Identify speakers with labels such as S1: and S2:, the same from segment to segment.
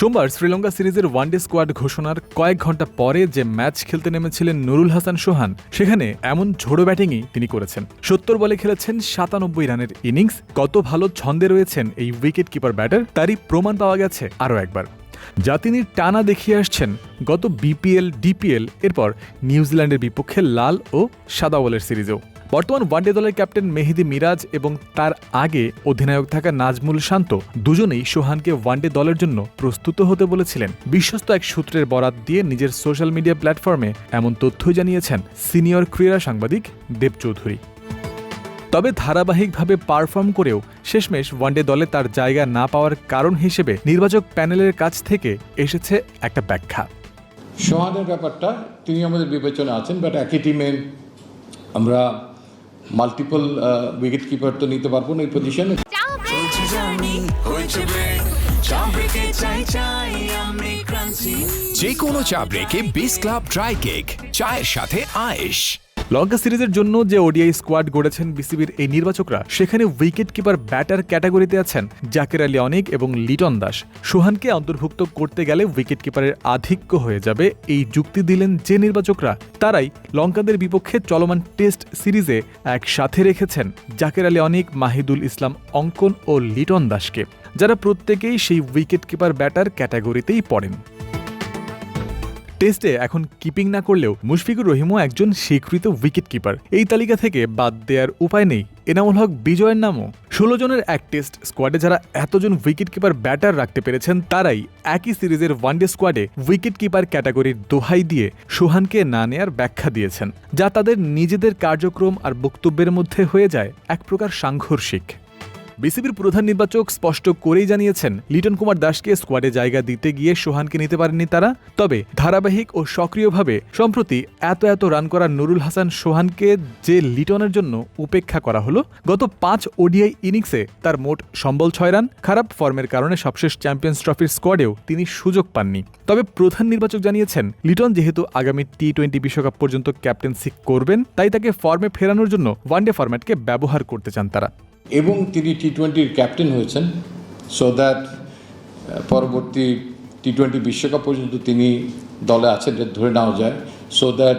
S1: সোমবার শ্রীলঙ্কা সিরিজের one day squad ঘোষণার কয়েক ঘণ্টা পরে যে ম্যাচ খেলতে নেমেছিলেন নুরুল হাসান সোহান, সেখানে এমন ঝোড়ো ব্যাটিংই তিনি করেছেন। সত্তর বলে খেলেছেন সাতানব্বই রানের ইনিংস, কত ভালো ছন্দে রয়েছেন এই উইকেট কিপার ব্যাটার, তারই প্রমাণ পাওয়া গেছে আরও একবার। যা তিনি টানা দেখিয়ে আসছেন, গত বিপিএল, ডিপিএল, এরপর নিউজিল্যান্ডের বিপক্ষে লাল ও সাদা বলের সিরিজেও। বর্তমান ওয়ানডে দলের ক্যাপ্টেন মেহেদি মিরাজ এবং তার আগে অধিনায়ক থাকা নাজমুল শান্ত দুজনেই সোহানকে ওয়ানডে দলের জন্য প্রস্তুত হতে বলেছিলেন। বিশ্বস্ত এক সূত্রের বরাত দিয়ে নিজের সোশ্যাল মিডিয়া প্ল্যাটফর্মে এমন তথ্যই জানিয়েছেন সিনিয়র ক্রীড়া সাংবাদিক দেব চৌধুরী। তবে ধারাবাহিকভাবে পারফর্ম করেও শেষমেশ ওয়ানডে দলে তার জায়গা না পাওয়ার কারণ হিসেবে নির্বাচক প্যানেলের কাছ থেকে এসেছে একটা ব্যাখ্যা।
S2: সোহানের ব্যাপারটা তিনি আমাদের বিবেচনা আছেন বাট একই টিমে আমরা মাল্টিপল উইকেট কিপার তো নিতে পারব না এই পজিশনে
S3: যে কোনো চা ব্রেকে বিস ক্লাব ড্রাই কেক চায়ের সাথে আয়েশ।
S1: লঙ্কা সিরিজের জন্য যে ওডিআই স্কোয়াড গড়েছেন বিসিবির এই নির্বাচকরা, সেখানে উইকেট কিপার, ব্যাটার ক্যাটাগরিতে আছেন জাকের আলী অনিক এবং লিটন দাস। সোহানকে অন্তর্ভুক্ত করতে গেলে উইকেট কিপারের আধিক্য হয়ে যাবে এই যুক্তি দিলেন যে নির্বাচকরা, তারাই লঙ্কাদের বিপক্ষে চলমান টেস্ট সিরিজে একসাথে রেখেছেন জাকের আলী অনিক, মাহিদুল ইসলাম অঙ্কন ও লিটন দাসকে, যারা প্রত্যেকেই সেই উইকেট কিপার, ব্যাটার ক্যাটাগরিতেই পড়েন। টেস্টে এখন কিপিং না করলেও মুশফিকুর রহিমও একজন স্বীকৃত উইকেট কিপার এই তালিকা থেকে বাদ দেওয়ার উপায় নেই। এনামুল হক বিজয়ের নামও। ষোলো জনের এক টেস্ট স্কোয়াডে যারা এতজন উইকেট কিপার ব্যাটার রাখতে পেরেছেন, তারাই একই সিরিজের ওয়ানডে স্কোয়াডে উইকেট কিপার ক্যাটাগরির দোহাই দিয়ে সোহানকে না নেয়ার ব্যাখ্যা দিয়েছেন, যা তাদের নিজেদের কার্যক্রম আর বক্তব্যের মধ্যে হয়ে যায় এক প্রকার সাংঘর্ষিক। বিসিবির প্রধান নির্বাচক স্পষ্ট করেই জানিয়েছেন, লিটন কুমার দাসকে স্কোয়াডে জায়গা দিতে গিয়ে সোহানকে নিতে পারেননি তারা। তবে ধারাবাহিক ও সক্রিয়ভাবে সম্প্রতি এত এত রান করা নুরুল হাসান সোহানকে যে লিটনের জন্য উপেক্ষা করা হলো, গত পাঁচ ওডিআই ইনিংসে তার মোট সম্বল ছয় রান, খারাপ ফর্মের কারণে সবশেষ চ্যাম্পিয়ন্স ট্রফির স্কোয়াডেও তিনি সুযোগ পাননি। তবে প্রধান নির্বাচক জানিয়েছেন, লিটন যেহেতু আগামী টি টোয়েন্টি বিশ্বকাপ পর্যন্ত ক্যাপ্টেন্সি করবেন, তাই তাকে ফর্মে ফেরানোর জন্য ওয়ানডে ফরম্যাটকে ব্যবহার করতে চান তারা।
S2: এবং তিনি টি টোয়েন্টির ক্যাপ্টেন হয়েছেন সো দ্যাট পরবর্তী টি টোয়েন্টি বিশ্বকাপ পর্যন্ত তিনি দলে আছেন ধরে নেওয়া যায় সো দ্যাট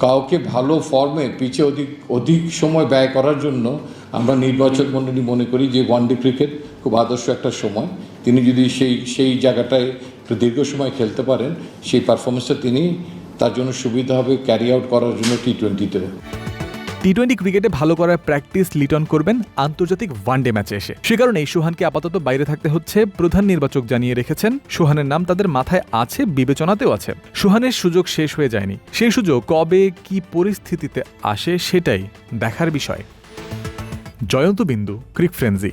S2: কাউকে ভালো ফর্মে পিছে অধিক অধিক সময় ব্যয় করার জন্য আমরা নির্বাচক মণ্ডলী মনে করি যে ওয়ানডে ক্রিকেট খুব আদর্শ একটা সময়। তিনি যদি সেই সেই জায়গাটায় একটু দীর্ঘ সময় খেলতে পারেন, সেই পারফরমেন্সটা তিনি, তার জন্য সুবিধা হবে ক্যারি আউট করার জন্য টি টোয়েন্টিতে
S1: টি টোয়েন্টি ক্রিকেটে ভালো করার প্র্যাকটিস লিটন করবেন আন্তর্জাতিক ওয়ানডে ম্যাচে এসে। সে কারণেই সুহানকে আপাতত বাইরে থাকতে হচ্ছে প্রধান নির্বাচক জানিয়ে রেখেছেন। সুহানের নাম তাদের মাথায় আছে, বিবেচনাতেও আছে। সুহানের সুযোগ শেষ হয়ে যায়নি। সেই সুযোগ কবে, কি পরিস্থিতিতে আসে সেটাই দেখার বিষয়। জয়ন্ত বিন্দু ক্রিক ফ্রেন্সি